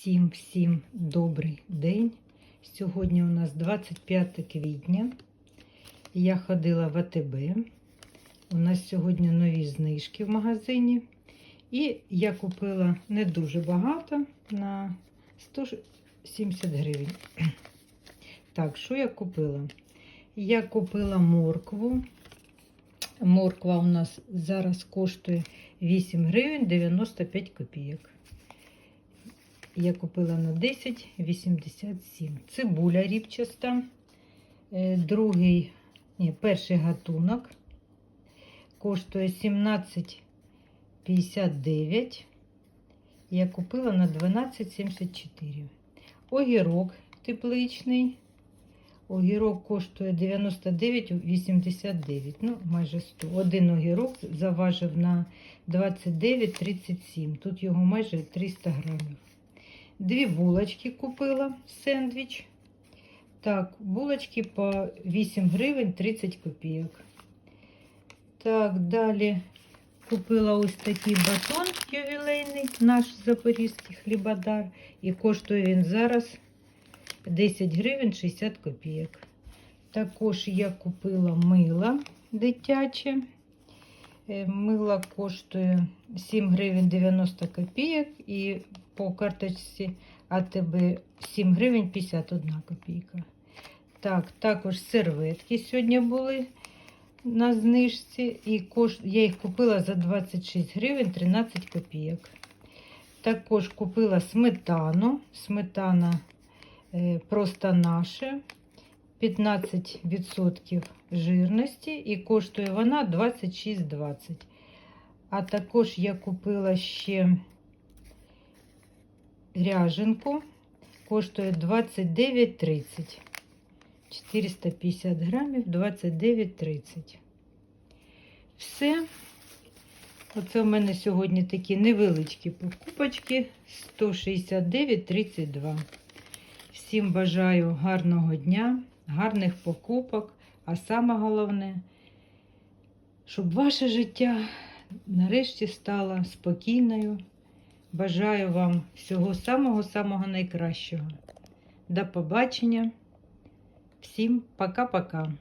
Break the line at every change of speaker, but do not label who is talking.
Всім всім добрий день. Сьогодні у нас 25 квітня. Я ходила в АТБ. У нас сьогодні нові знижки в магазині. І я купила не дуже багато на 170 гривень. Так, що я купила? Я купила моркву. Морква у нас зараз коштує 8 гривень 95 копійок. Я купила на 10,87. Цибуля ріпчаста. Е, Другий, ні, перший гатунок. Коштує 17,59. Я купила на 12,74. Огірок тепличний. Огірок коштує 99,89. Ну, майже 100. Один огірок заважив на 29,37. Тут його майже 300 грамів. Дві булочки купила сендвіч. Так, булочки по 8 гривень 30 копійок. Так, далі купила ось такий батон ювілейний, наш запорізький хлібодар. І коштує він зараз 10 гривень 60 копійок. Також я купила мило дитяче. Е, Мило коштує 7 гривень 90 копійок і по карточці АТБ 7 гривень 51 копійка. Так, також серветки сьогодні були на знижці, і кош... я їх купила за 26 гривень 13 копійок. Також купила сметану. Сметана е, просто наша. 15% жирності і коштує вона 26,20. А також я купила ще ряженку, коштує 29,30. 450 грамів 29,30. Все. Оце в мене сьогодні такі невеличкі покупочки 169,32. Всім бажаю гарного дня, гарних покупок, а саме головне, щоб ваше життя нарешті стало спокійною. Бажаю вам всього самого-самого найкращого. До побачення. Всім пока-пока.